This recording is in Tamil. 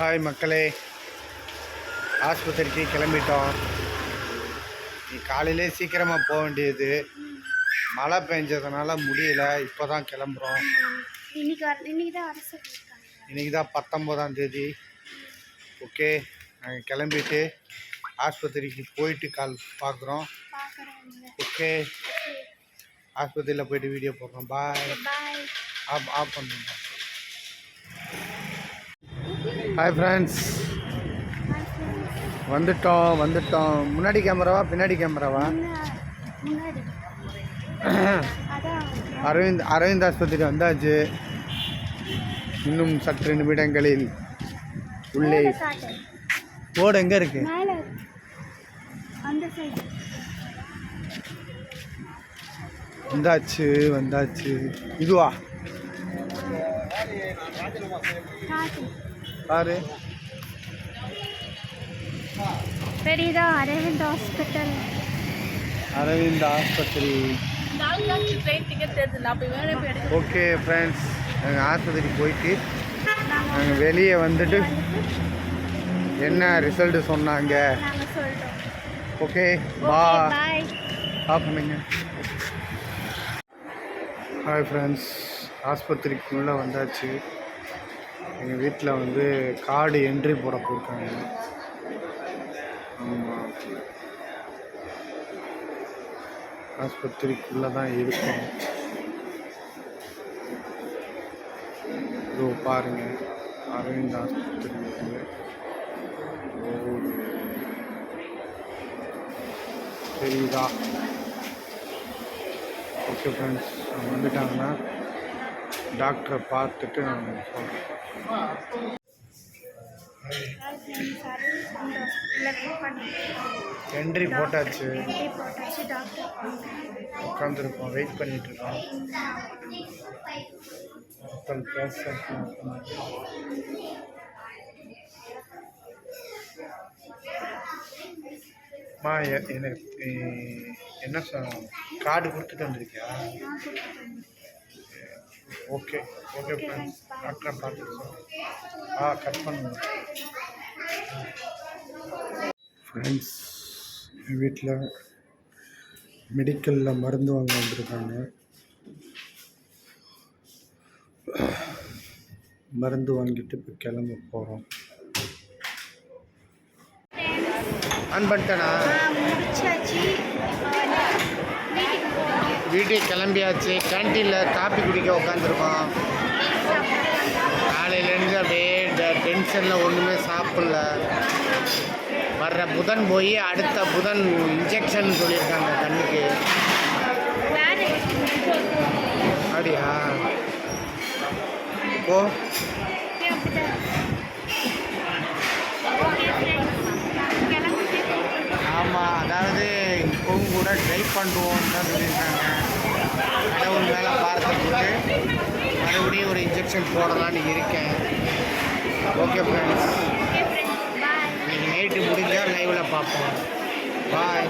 ஹாய் மக்களே. ஆஸ்பத்திரிக்கு கிளம்பிட்டோம். நீ காலையிலே சீக்கிரமாக போக வேண்டியது. மழை பெஞ்சதுனால முடியல. இப்போ தான் கிளம்புறோம் இன்னைக்கு தான் பத்தொம்போதாம் தேதி. ஓகே நாங்கள் கிளம்பிட்டு ஆஸ்பத்திரிக்கு போயிட்டு கால் பார்க்குறோம் ஓகே. ஆஸ்பத்திரியில் போயிட்டு வீடியோ போடுறோம். பாய். ஆஃப் ஆஃப் பண்ணுங்க. ஹாய் ஃப்ரெண்ட்ஸ் வந்துட்டோம் வந்துட்டோம். முன்னாடி கேமராவா பின்னாடி கேமராவா அரவிந்த் அரவிந்த் ஆஸ்பத்திரி வந்தாச்சு. இன்னும் சற்று நிமிடங்களில் உள்ளே போர்டு எங்கே இருக்கு? வந்தாச்சு வந்தாச்சு. இதுவா? பாரு. பெரியதா அரவிந்த் ஹாஸ்பிட்டல் அரவிந்த் ஆஸ்பத்திரி. ஓகே ஃப்ரெண்ட்ஸ் நாங்கள் ஆஸ்பத்திரி போயிட்டு நாங்கள் வெளியே வந்துட்டு என்ன ரிசல்ட்டு சொன்னாங்க? ஓகே பா பண்ணுங்க ஹாய் ஃப்ரெண்ட்ஸ் ஆஸ்பத்திரிக்குள்ளே வந்தாச்சு. எங்கள் வீட்டில் வந்து கார்டு என்ட்ரி போட போயிருக்காங்க ஆமாம் ஆஸ்பத்திரிக்குள்ளே தான் இருக்கும். இதோ பாருங்கள் அரவிந்த் ஆஸ்பத்திரி வந்து தெரியுதா? ஓகே ஃப்ரெண்ட்ஸ் அவங்க வந்துட்டாங்கன்னா டாக்டரை பார்த்துட்டு நான் சொல்கிறேன் என்ட்ரி போட்டாச்சு. போட்டாச்சு டாக்டர் உட்காந்துருக்கோம் வெயிட் பண்ணிட்டு இருக்கோம் மக்கள் பேச மா எனக்கு என்ன சொல் கார்டு கொடுத்துட்டு வந்திருக்கியா? ஓகே ஓகே ஃப்ரெண்ட்ஸ் டாக்டரை சொல்றேன். ஆ கட் பண்ணுங்க. ஃப்ரெண்ட்ஸ் வீட்டில் மெடிக்கலில் மருந்து வாங்க வந்திருக்காங்க. மருந்து வாங்கிட்டு இப்போ கிளம்ப போகிறோம் ஆன் பண்ணிட்டேனா முடிச்சாச்சு இப்போ வந்து வீட்டுக்கு போகணும் வீட்டுக்கு கிளம்பியாச்சு. கேன்டீனில் காப்பி குடிக்க உட்காந்துருக்கோம் காலையிலேருந்து அப்படியே டென்ஷனில் ஒன்றுமே சாப்பிடல. வர்ற புதன் போய் அடுத்த புதன் இன்ஜெக்ஷன் சொல்லியிருக்காங்க கண்ணுக்கு. அப்படியா? ஓ ஆமாம் அதாவது இப்போவும் கூட ட்ரை பண்ணுவோம் தான் சொல்லியிருக்காங்க. கடவுள் மேலே பார்த்து போட்டு மறுபடியும் ஒரு இன்ஜெக்ஷன் போடலான்னு இருக்கேன். ஓகே ஃப்ரெண்ட்ஸ் நைட்டு முடிஞ்சால் லைவில் பார்ப்போம். பாய்